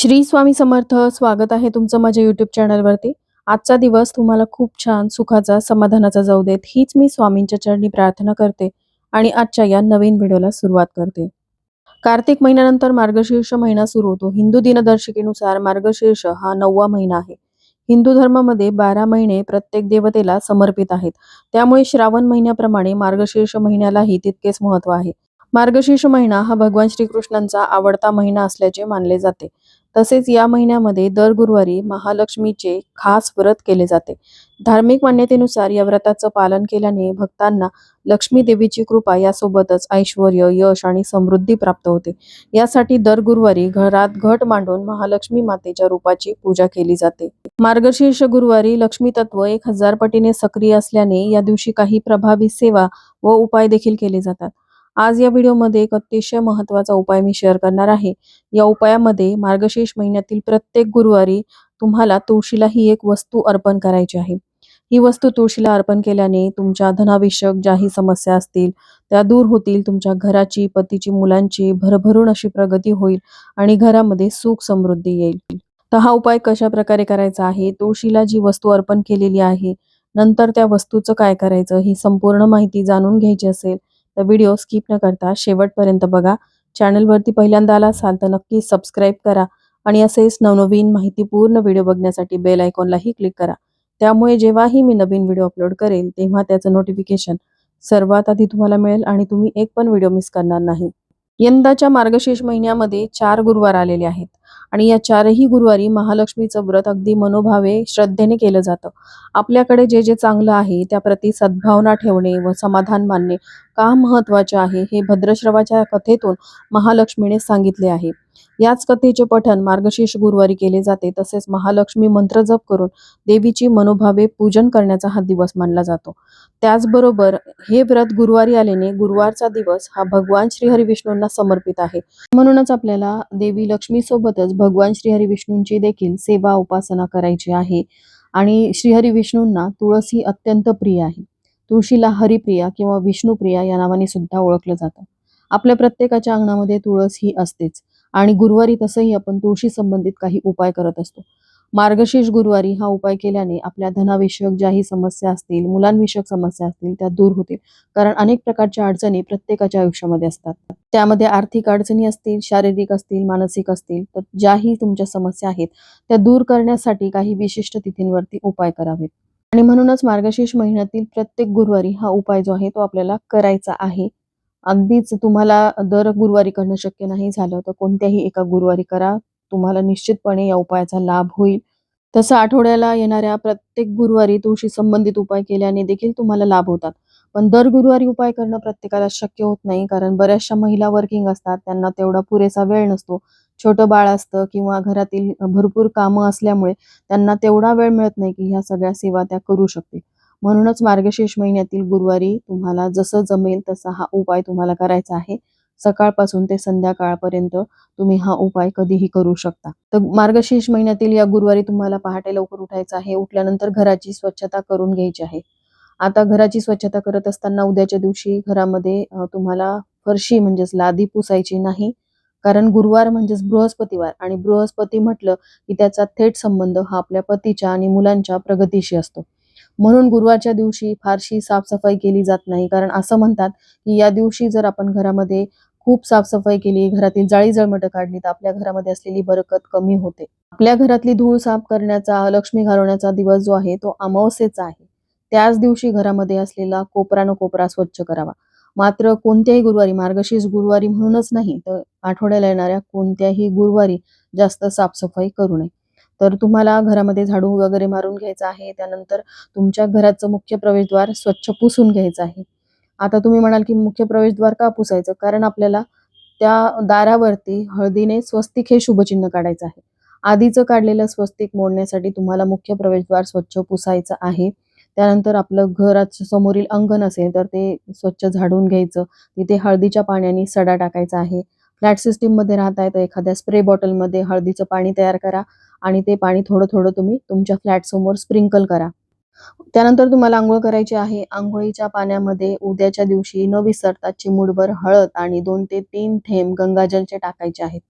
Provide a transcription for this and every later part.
श्री स्वामी समर्थ स्वागत आहे तुमचं माझ्या युट्यूब चॅनलवरती आजचा दिवस तुम्हाला खूप छान सुखाचा समाधानाचा जाऊ देत. हीच मी स्वामींच्या चरणी प्रार्थना करते आणि आजच्या या नवीन व्हिडिओला सुरुवात करते. कार्तिक महिन्यानंतर मार्गशीर्ष महिना सुरू होतो. हिंदू दिनदर्शिकेनुसार मार्गशीर्ष हा नववा महिना आहे. हिंदू धर्मामध्ये बारा महिने प्रत्येक देवतेला समर्पित आहेत. त्यामुळे श्रावण महिन्याप्रमाणे मार्गशीर्ष महिन्यालाही तितकेच महत्त्व आहे. मार्गशीर्ष महिना हा भगवान श्रीकृष्णांचा आवडता महिना असल्याचे मानले जाते. तसेच या महिन्यामध्ये दर गुरुवारी महालक्ष्मीचे खास व्रत केले जाते. धार्मिक मान्यतेनुसार या व्रताचं पालन केल्याने भक्तांना लक्ष्मी देवीची कृपा यासोबतच ऐश्वर यश आणि समृद्धी प्राप्त होते. यासाठी दर गुरुवारी घरात घट मांडून महालक्ष्मी मातेच्या रूपाची पूजा केली जाते. मार्गशीर्ष गुरुवारी लक्ष्मी तत्व एक हजार पटीने सक्रिय असल्याने या दिवशी काही प्रभावी सेवा व उपाय देखील केले जातात. आज या व्हिडिओमध्ये एक अतिशय महत्त्वाचा उपाय मी शेअर करणार आहे. या उपायामध्ये मार्गशीर्ष महिन्यातील प्रत्येक गुरुवारी तुम्हाला तुळशीला ही एक वस्तू अर्पण करायची आहे. ही वस्तू तुळशीला अर्पण केल्याने तुमच्या धनाविषयक ज्याही समस्या असतील त्या दूर होतील तुमच्या घराची पतीची मुलांची भरभरून अशी प्रगती होईल आणि घरामध्ये सुख समृद्धी येईल. तर हा उपाय कशा प्रकारे करायचा आहे? तुळशीला जी वस्तू अर्पण केलेली आहे नंतर त्या वस्तूचं काय करायचं? ही संपूर्ण माहिती जाणून घ्यायची असेल तर व्हिडिओ स्किप न करता शेवटपर्यंत बघा. चॅनलवरती पहिल्यांदा आला असाल तर नक्की सबस्क्राईब करा आणि असेच नवनवीन माहितीपूर्ण व्हिडिओ बघण्यासाठी बेल आयकॉनलाही क्लिक करा. त्यामुळे जेव्हाही मी नवीन व्हिडिओ अपलोड करेल तेव्हा त्याचं नोटिफिकेशन सर्वात आधी तुम्हाला मिळेल आणि तुम्ही एक पण व्हिडिओ मिस करणार नाही. यंदाच्या मार्गशीर्ष महिन्यामध्ये चार गुरुवार आलेले आहेत. आणि या चारही गुरुवारी महालक्ष्मीचं व्रत अगदी मनोभावे श्रद्धेने केलं जातं. आपल्याकडे जे जे चांगलं आहे त्याप्रती सद्भावना ठेवणे व समाधान मानणे का महत्त्वाचे आहे हे भद्रश्रवाच्या कथेतून महालक्ष्मीने सांगितले आहे. याच कथेचे पठण मार्गशीर्ष गुरुवारी केले जाते. तसेच महालक्ष्मी मंत्र जप करून देवीची मनोभावे पूजन करण्याचा हा दिवस मानला जातो. त्याचबरोबर हे व्रत गुरुवारी आल्याने गुरुवारचा दिवस हा भगवान श्रीहरी विष्णूंना समर्पित आहे. म्हणूनच आपल्याला देवी लक्ष्मी सोबतच भगवान श्रीहरी विष्णूंची देखील सेवा उपासना करायची आहे. आणि श्रीहरी विष्णूंना तुळस ही अत्यंत प्रिय आहे. तुळशीला हरिप्रिया किंवा विष्णुप्रिया या नावाने सुद्धा ओळखलं जातं. आपल्या प्रत्येकाच्या अंगणामध्ये तुळस ही असतेच. आणि गुरुवारी तसंही आपण तुळशी संबंधित काही उपाय करत असतो. मार्गशीर्ष गुरुवारी हा उपाय केल्याने आपल्या धनाविषयक ज्याही समस्या असतील मुलांविषयक समस्या असतील त्या दूर होतील. कारण अनेक प्रकारच्या अडचणी प्रत्येकाच्या आयुष्यामध्ये असतात. त्यामध्ये आर्थिक अडचणी असतील शारीरिक असतील मानसिक असतील तर ज्याही तुमच्या समस्या आहेत त्या दूर करण्यासाठी काही विशिष्ट तिथींवरती उपाय करावेत. आणि म्हणूनच मार्गशीर्ष महिन्यातील प्रत्येक गुरुवारी हा उपाय जो आहे तो आपल्याला करायचा आहे. अगदीच तुम्हाला दर गुरुवारी करणं शक्य नाही झालं तर कोणत्याही एका गुरुवारी करा. तुम्हाला निश्चितपणे या उपायाचा लाभ होईल. तसं आठवड्याला येणाऱ्या प्रत्येक गुरुवारी तुळशी संबंधित उपाय केल्याने देखील तुम्हाला लाभ होतात. पण दर गुरुवारी उपाय करणं प्रत्येकाला शक्य होत नाही कारण बऱ्याचशा महिला वर्किंग असतात. त्यांना तेवढा पुरेसा वेळ नसतो. छोटं बाळ असतं किंवा घरातील भरपूर कामं असल्यामुळे त्यांना तेवढा वेळ मिळत नाही की ह्या सगळ्या सेवा त्या करू शकतील. म्हणूनच मार्गशीर्ष महिन्यातील गुरुवारी तुम्हाला जसं जमेल तसा हा उपाय तुम्हाला करायचा आहे. सकाळपासून ते संध्याकाळपर्यंत तुम्ही हा उपाय कधीही करू शकता. तर मार्गशीर्ष महिन्यातील या गुरुवारी तुम्हाला पहाटे लवकर उठायचं आहे. उठल्यानंतर घराची स्वच्छता करून घ्यायची आहे. आता घराची स्वच्छता करत असताना उद्याच्या दिवशी घरामध्ये तुम्हाला फरशी म्हणजेच लादी पुसायची नाही. कारण गुरुवार म्हणजेच बृहस्पतिवार आणि बृहस्पती म्हटलं की त्याचा थेट संबंध हा आपल्या पतीच्या आणि मुलांच्या प्रगतीशी असतो. म्हणून गुरुवारच्या दिवशी फारशी साफसफाई केली जात नाही. कारण असं म्हणतात की या दिवशी जर आपण घरामध्ये खूप साफसफाई केली घरातील जाळी जळमट काढली तर आपल्या घरामध्ये असलेली बरकत कमी होते. आपल्या घरातली धूळ साफ करण्याचा लक्ष्मी घालवण्याचा दिवस जो आहे तो अमावस्येचा आहे. त्याच दिवशी घरामध्ये असलेला कोपरा न कोपरा स्वच्छ करावा. मात्र कोणत्याही गुरुवारी मार्गशीर्ष गुरुवारी म्हणूनच नाही तर आठवड्याला येणाऱ्या कोणत्याही गुरुवारी जास्त साफसफाई करू नये. तर तुम्हाला घरामध्ये झाडू वगैरे मारून घ्यायचा आहे त्यानंतर तुमच्या घराचं मुख्य प्रवेशद्वार स्वच्छ पुसून घ्यायचं आहे. आता तुम्ही म्हणाल की मुख्य प्रवेशद्वार का पुसायचं? कारण आपल्याला त्या दारावरती हळदीने स्वस्तिक हे शुभचिन्ह काढायचं आहे. आधीचं काढलेलं स्वस्तिक मोडण्यासाठी तुम्हाला मुख्य प्रवेशद्वार स्वच्छ पुसायचं आहे. त्यानंतर आपलं घराच्या समोरील अंगण असेल तर ते स्वच्छ झाडून घ्यायचं. तिथे हळदीच्या पाण्याने सडा टाकायचा आहे. फ्लॅट सिस्टीममध्ये राहताय तर एखाद्या स्प्रे बॉटलमध्ये हळदीचं पाणी तयार करा आणि ते पाणी थोडं थोडं तुम्ही तुमच्या फ्लॅट समोर स्प्रिंकल करा. त्यानंतर तुम्हाला आंघोळ करायची आहे. आंघोळीच्या पाण्यामध्ये उद्याच्या दिवशी न विसरता चिमुडभर हळद आणि दोन ते तीन थेंब गंगाजलचे टाकायचे आहेत.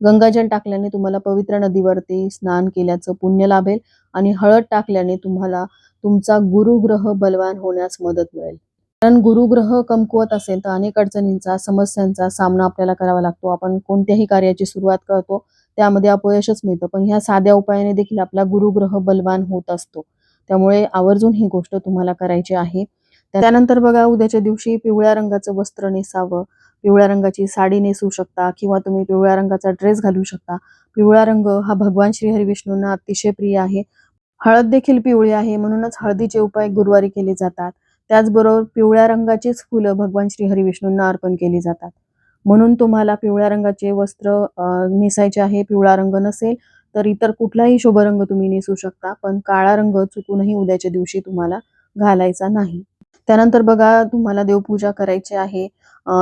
गंगाजल टाकल्याने तुम्हाला पवित्र नदीवरती स्नान केल्याचं पुण्य लाभेल आणि हळद टाकल्याने तुम्हाला तुमचा गुरुग्रह बलवान होण्यास मदत मिळेल. कारण गुरुग्रह कमकुवत असेल तर अनेक अडचणींचा समस्यांचा सामना आपल्याला करावा लागतो. आपण कोणत्याही कार्याची सुरुवात करतो त्यामध्ये अपयशच मिळतं. पण ह्या साध्या उपायाने देखील आपला गुरुग्रह बलवान होत असतो. त्यामुळे आवर्जून ही गोष्ट तुम्हाला करायची आहे. त्यानंतर बघा उद्याच्या दिवशी पिवळ्या रंगाचं वस्त्र नेसावं. पिवळ्या रंगाची साडी नेसू शकता किंवा तुम्ही पिवळ्या रंगाचा ड्रेस घालू शकता. पिवळा रंग हा भगवान श्री हरिविष्णूंना अतिशय प्रिय आहे. हळद देखील पिवळी आहे. म्हणूनच हळदीचे उपाय गुरुवारी केले जातात. त्याचबरोबर पिवळ्या रंगाचीच फुलं भगवान श्री हरिविष्णूंना अर्पण केली जातात. म्हणून तुम्हाला पिवळ्या रंगाचे वस्त्र नेसायचे आहे पिवळा रंग नसेल तर इतर कुठलाही शुभ रंग तुम्ही नेसू शकता पण काळा रंग चुकूनही उद्याच्या दिवशी तुम्हाला घालायचा नाही. त्यानंतर बघा तुम्हाला देवपूजा करायची आहे.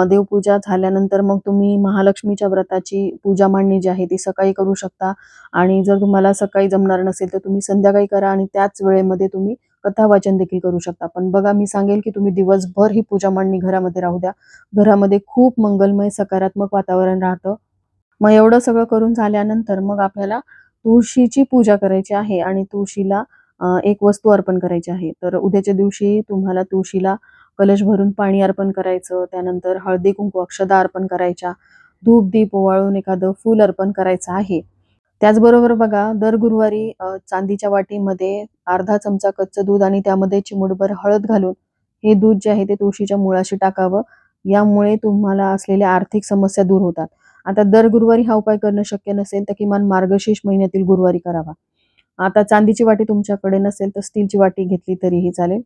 देवपूजा झाल्यानंतर मग तुम्ही महालक्ष्मीच्या व्रताची पूजा मांडणी जी आहे ती सकाळी करू शकता. आणि जर तुम्हाला सकाळी जमणार नसेल तर तुम्ही संध्याकाळी करा आणि त्याच वेळेमध्ये तुम्ही कथा वाचन देखील करू शकता. पण बघा मी सांगेल की तुम्ही दिवसभर ही पूजा मांडणी घरामध्ये राहू द्या. घरामध्ये खूप मंगलमय सकारात्मक वातावरण राहतं. मग एवढं सगळं करून झाल्यानंतर मग आपल्याला तुळशीची पूजा करायची आहे आणि तुळशीला एक वस्तू अर्पण करायची आहे. तर उद्याच्या दिवशी तुम्हाला तुळशीला कलश भरून पाणी अर्पण करायचं त्यानंतर हळदी कुंकू अक्षदा अर्पण करायच्या धूप दीप ओवाळून एखादं फूल अर्पण करायचं आहे. त्याचबरोबर बघा दर गुरुवारी चांदीच्या वाटीमध्ये अर्धा चमचा कच्चं दूध आणि त्यामध्ये चिमूटभर हळद घालून हे दूध जे आहे ते तुळशीच्या मुळाशी टाकावं. यामुळे तुम्हाला असलेल्या आर्थिक समस्या दूर होतात. आता दर गुरुवारी हा उपाय करणं शक्य नसेल तर किमान मार्गशीर्ष महिन्यातील गुरुवारी करावा. आता चांदीची वाटी तुमच्याकडे नसेल तर स्टीलची वाटी घेतली तरीही चालेल.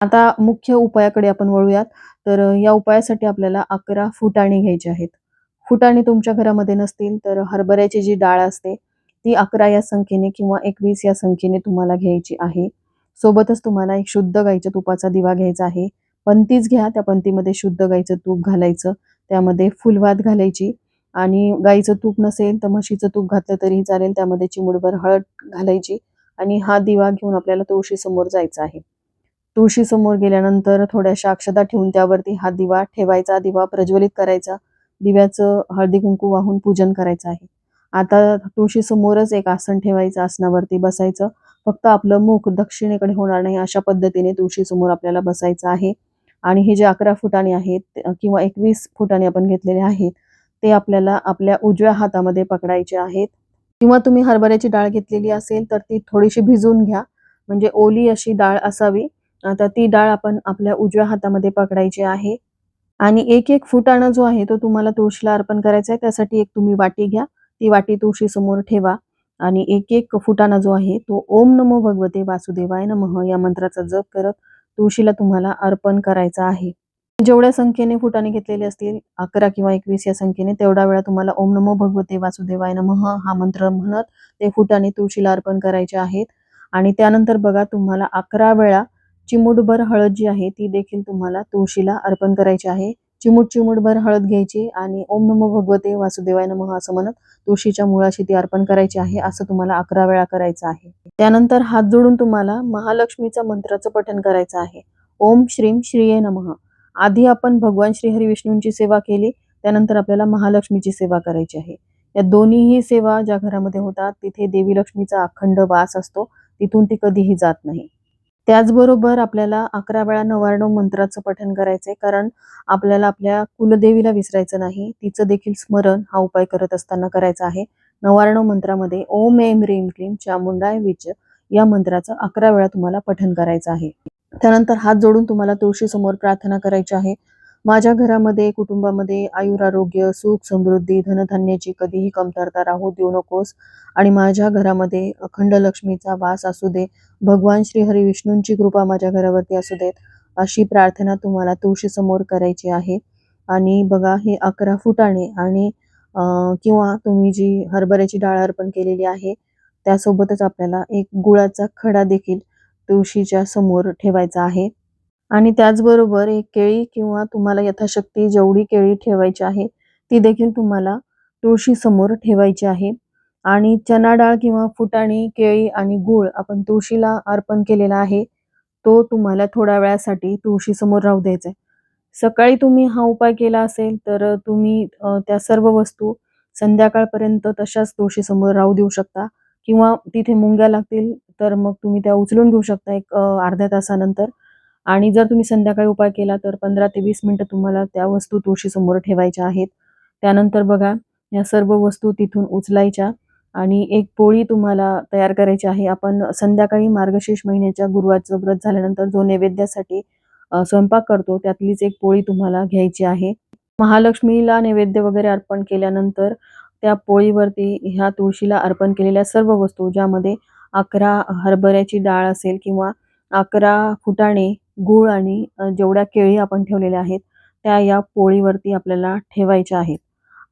आता मुख्य उपायाकडे आपण वळूयात. तर या उपायासाठी आपल्याला अकरा फुटाणे घ्यायचे आहेत. फुटाणे तुमच्या घरामध्ये नसतील तर हरभऱ्याची जी डाळ असते ती अकरा या संख्येने किंवा एकवीस या संख्येने तुम्हाला घ्यायची आहे. सोबतच तुम्हाला एक शुद्ध गाईच्या तुपाचा दिवा घ्यायचा आहे. पंतीच घ्या त्या पंतीमध्ये शुद्ध गाईचं तूप घालायचं त्यामध्ये फुलवात घालायची आणि गाईचं तूप नसेल तर म्हशीचं तूप घातलं तरीही चालेल त्यामध्ये चिमुडभर हळद घालायची आणि हा दिवा घेऊन आपल्याला तुळशी समोर जायचं आहे. तुळशी समोर गेल्यानंतर थोड्याशा अक्षता ठेवून त्यावरती हा दिवा ठेवायचा दिवा प्रज्वलित करायचा दिव्याचं हळदी कुंकू वाहून पूजन करायचं आहे. आता तुळशी समोरच एक आसन ठेवायचं आसनावरती बसायचं. फक्त आपलं मुख दक्षिणेकडे होणार नाही अशा पद्धतीने तुळशी समोर आपल्याला बसायचं आहे. आणि हे जे अकरा फुटाने आहेत किंवा एकवीस फुटाने आपण घेतलेले आहेत ते आपल्याला आपल्या उजव्या हातामध्ये पकडायचे आहेत. किंवा तुम्ही हरभऱ्याची डाळ घेतलेली असेल तर ती थोडीशी भिजवून घ्या. म्हणजे ओली अशी डाळ असावी. आता ती डाळ आपण आपल्या उजव्या हातामध्ये पकडायची आहे. आणि एक एक फुटाणा जो आहे तो तुम्हाला तुळशीला अर्पण करायचा आहे. त्यासाठी एक तुम्ही वाटी घ्या. ती वाटी तुळशी समोर ठेवा आणि एक एक फुटाणा जो आहे तो ओम नमो भगवते वासुदेवाय नमः या मंत्राचा जप करत तुळशीला तुम्हाला अर्पण करायचा आहे. जेवढ्या संख्येने फुटाणे घेतलेले असतील अकरा किंवा एकवीस या संख्येने तेवढा वेळा तुम्हाला ओम नमो भगवते वासुदेवाय नमः हा मंत्र म्हणत ते फुटाणे तुळशीला अर्पण करायचे आहेत. आणि त्यानंतर बघा तुम्हाला अकरा वेळा चिमूटभर हळद जी आहे ती देखील तुम्हाला तुळशीला अर्पण करायची आहे. चिमूट चिमूटभर हळद घ्यायची आणि ओम नमो भगवते वासुदेवाय नमः असं म्हणत तुळशीच्या मुळाशी ती अर्पण करायची आहे असं तुम्हाला अकरा वेळा करायचं आहे. त्यानंतर हात जोडून तुम्हाला महालक्ष्मीचा मंत्राचं पठण करायचं आहे. ओम श्रीम श्रीये नमः. आधी आपण भगवान श्री हरी विष्णूंची सेवा केली त्यानंतर आपल्याला महालक्ष्मीची सेवा करायची आहे. या दोन्हीही सेवा ज्या घरामध्ये होतात तिथे देवी लक्ष्मीचा अखंड वास असतो तिथून ती कधीही जात नाही. त्याचबरोबर आपल्याला अकरा वेळा नवारणव मंत्राचं पठण करायचंय कारण आपल्याला आपल्या कुलदेवीला विसरायचं नाही. तिचं देखील स्मरण हा उपाय करत असताना करायचा आहे. नवारणव मंत्रामध्ये ओम एम रीम क्लीम चामुंडाय विच या मंत्राचं अकरा वेळा तुम्हाला पठण करायचं आहे. त्यानंतर हात जोडून तुम्हाला तुळशी समोर प्रार्थना करायची आहे. माझ्या घरामध्ये कुटुंबामध्ये आयुरारोग्य सुख समृद्धी धनधान्याची कधीही कमतरता राहू देऊ नकोस आणि माझ्या घरामध्ये अखंड लक्ष्मीचा वास असू दे भगवान श्री हरी विष्णूंची कृपा माझ्या घरावरती असू देत अशी प्रार्थना तुम्हाला तुळशी समोर करायची आहे. आणि बघा हे अकरा फुटाणे आणि किंवा तुम्ही जी हरभऱ्याची डाळ अर्पण केलेली आहे त्यासोबतच आपल्याला एक गुळाचा खडा देखील तुळशीच्या समोर ठेवायचा आहे. आणि त्याचबरोबर एक केळी किंवा तुम्हाला यथाशक्ती जेवढी केळी ठेवायची आहे ती देखील तुम्हाला तुळशी समोर ठेवायची आहे. आणि चना डाळ किंवा फुटाणे केळी आणि गूळ आपण तुळशीला अर्पण केलेला आहे तो तुम्हाला थोड्या वेळासाठी तुळशी समोर राहू द्यायचा आहे. सकाळी तुम्ही हा उपाय केला असेल तर तुम्ही त्या सर्व वस्तू संध्याकाळपर्यंत तशाच तुळशीसमोर राहू देऊ शकता. किंवा तिथे मुंग्या लागतील तर मग तुम्ही त्या उचलून घेऊ शकता एक अर्ध्या तासानंतर. आणि जर तुम्ही संध्याकाळी उपाय केला तर पंधरा ते वीस मिनटं तुम्हाला त्या वस्तू तुळशीसमोर ठेवायच्या आहेत. त्यानंतर बघा या सर्व वस्तू तिथून उचलायच्या आणि एक पोळी तुम्हाला तयार करायची आहे. आपण संध्याकाळी मार्गशीर्ष महिन्याच्या गुरुवारचं व्रत झाल्यानंतर जो नैवेद्यासाठी स्वयंपाक करतो त्यातलीच एक पोळी तुम्हाला घ्यायची आहे. महालक्ष्मीला नैवेद्य वगैरे अर्पण केल्यानंतर त्या पोळीवरती ह्या तुळशीला अर्पण केलेल्या सर्व वस्तू ज्यामध्ये अकरा हरभऱ्याची डाळ असेल किंवा अकरा फुटाणे गूळ आणि जेवढ्या केळी आपण ठेवलेल्या आहेत त्या या पोळीवरती आपल्याला ठेवायच्या आहेत.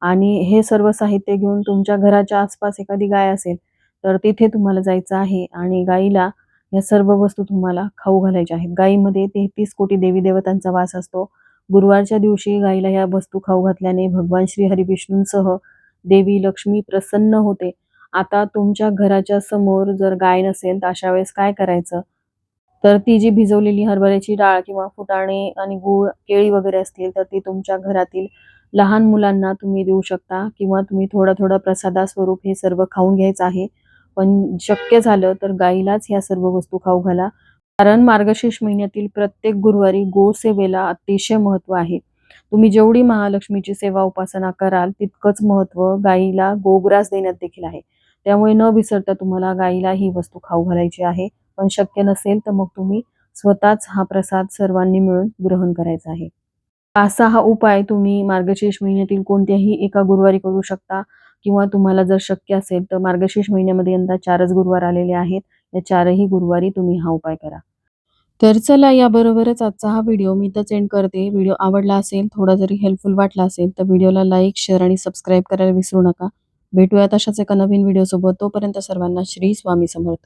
आणि हे सर्व साहित्य घेऊन तुमच्या घराच्या आसपास एखादी गाय असेल तर तिथे तुम्हाला जायचं आहे आणि गाईला या सर्व वस्तू तुम्हाला खाऊ घालायच्या आहेत. गाईमध्ये तेहतीस कोटी देवी देवतांचा वास असतो. गुरुवारच्या दिवशी गाईला या वस्तू खाऊ घातल्याने भगवान श्री हरिविष्णूंसह देवी लक्ष्मी प्रसन्न होते. आता तुमच्या घराच्या समोर जर गाय नसेल तर अशा वेळेस काय करायचं? तर ती जी भिजवलेली हरभऱ्याची डाळ किंवा फुटाणे आणि गूळ केळी वगैरे असतील तर ती तुमच्या घरातील लहान मुलांना तुम्ही देऊ शकता किंवा तुम्ही थोडं थोडं प्रसादास्वरूप हे सर्व खाऊन घ्यायचं आहे. पण शक्य झालं तर गाईलाच ह्या सर्व वस्तू खाऊ घाला. कारण मार्गशीर्ष महिन्यातील प्रत्येक गुरुवारी गोसेवेला अतिशय महत्त्व आहे. तुम्ही जेवढी महालक्ष्मीची सेवा उपासना कराल तितकंच महत्त्व गाईला गोग्रास देण्यात देखील आहे. त्यामुळे न विसरता तुम्हाला गाईला ही वस्तू खाऊ घालायची आहे. पण शक्य नसेल तर मग तुम्ही स्वतःच हा प्रसाद सर्वांनी मिळून ग्रहण करायचा आहे. असा हा उपाय तुम्ही मार्गशीर्ष महिन्यातील कोणत्याही एका गुरुवारी करू शकता किंवा तुम्हाला जर शक्य असेल तर मार्गशीर्ष महिन्यामध्ये यंदा चारच गुरुवार आलेले आहेत. या चारही गुरुवारी तुम्ही हा उपाय करा. तर चला याबरोबरच आजचा हा व्हिडिओ मी इथंच एंड करते. व्हिडिओ आवडला असेल थोडा जरी हेल्पफुल वाटला असेल तर व्हिडिओला लाईक शेअर आणि सबस्क्राईब करायला विसरू नका. भेटूयात अशाच एका नवीन व्हिडिओसोबत. तोपर्यंत सर्वांना श्री स्वामी समर्थ.